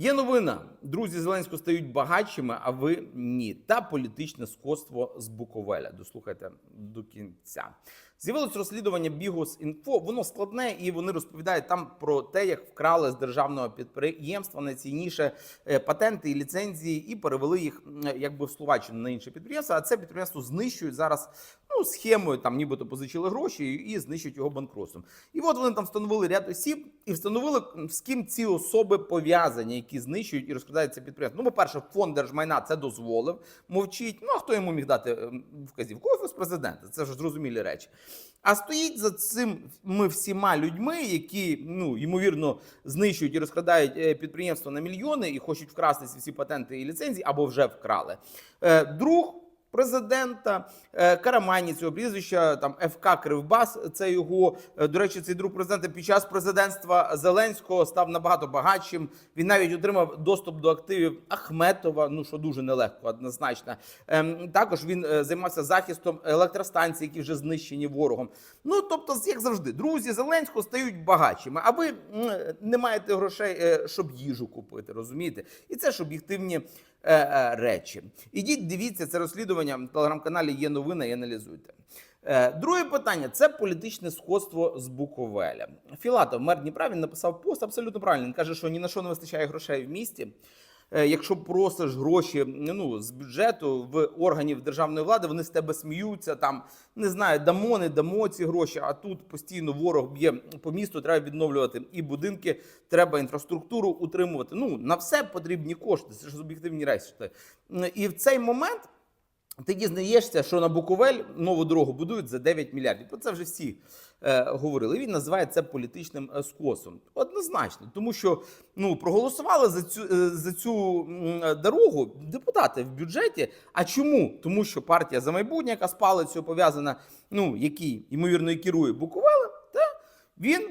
Є новина. Друзі Зеленського стають багатшими, а ви ні. Та політичне скотство з Буковеля. Дослухайте до кінця. З'явилось розслідування Бігус.Інфо. Воно складне і вони розповідають там про те, як вкрали з державного підприємства найцінніше е, патенти і ліцензії, і перевели їх якби в Словаччину на інше підприємство. А це підприємство знищують зараз ну, схемою, там нібито позичили гроші і знищують його банкротством. І от вони там встановили ряд осіб і встановили, з ким ці особи пов'язані, які знищують і розкрадають це підприємство. Ну, по-перше, фонд держмайна це дозволив, мовчить. Ну а хто йому міг дати ем, вказівку? Офіс президента. Це ж зрозумілі речі. А стоїть за цими всіма людьми, які ну ймовірно знищують і розкрадають підприємства підприємство на мільйони і хочуть вкрасти всі патенти і ліцензії або вже вкрали. Е, Друг президента е, Карамані цього прізвища, там ФК Кривбас. Це його е, до речі, цей друг президента під час президентства Зеленського став набагато багатшим. Він навіть отримав доступ до активів Ахметова. Ну що дуже нелегко, однозначно. Ем, Також він е, займався захистом електростанцій, які вже знищені ворогом. Ну тобто, як завжди, друзі Зеленського стають багатшими. А ви не маєте грошей, щоб їжу купити, розумієте? І це ж об'єктивні речі. Ідіть, дивіться це розслідування в телеграм-каналі. Є новина і аналізуйте. Е, Друге питання це політичне сходство з Буковеля. Філатов, мер Дніпра, він написав пост абсолютно правильно. Він каже, що ні на що не вистачає грошей в місті. Е, Якщо просиш гроші ну, з бюджету в органів державної влади, вони з тебе сміються, там не знаю, дамо, не дамо ці гроші. А тут постійно ворог б'є по місту, треба відновлювати і будинки, треба інфраструктуру утримувати. Ну на все потрібні кошти. Це ж об'єктивні речі. І в цей момент ти дізнаєшся, що на Буковель нову дорогу будують за 9 мільярдів. Про це вже всі е, говорили. Він називає це політичним е, скосом. Однозначно, тому що ну проголосували за цю е, за цю е, дорогу депутати в бюджеті. А чому? Тому що партія за майбутнє, яка з палицею пов'язана, ну який ймовірно і керує Буковелем, та він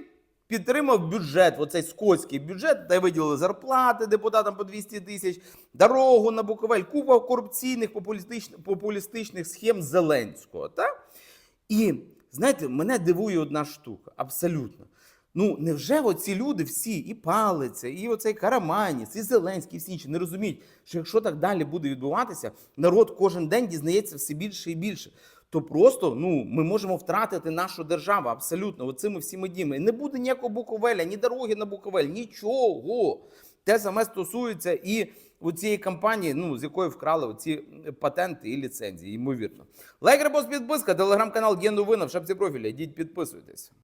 підтримав бюджет, оцей скотський бюджет, де виділили зарплати депутатам по 200 тисяч, дорогу на Буковель, купа корупційних популістичних, популістичних схем Зеленського. Та? І знаєте, мене дивує одна штука, абсолютно. Ну, невже оці люди всі, і Палиця, і оцей Караманіс, і Зеленський, і всі інші не розуміють, що якщо так далі буде відбуватися, народ кожен день дізнається все більше і більше. То просто ну ми можемо втратити нашу державу абсолютно оцими всіми діями. Не буде ніякого Буковеля, ні дороги на Буковель, нічого. Те саме стосується і цієї кампанії, ну з якої вкрали ці патенти і ліцензії, ймовірно. Лайк, репост, підписка, телеграм-канал є новина в шапці профіля. Йдіть підписуйтесь.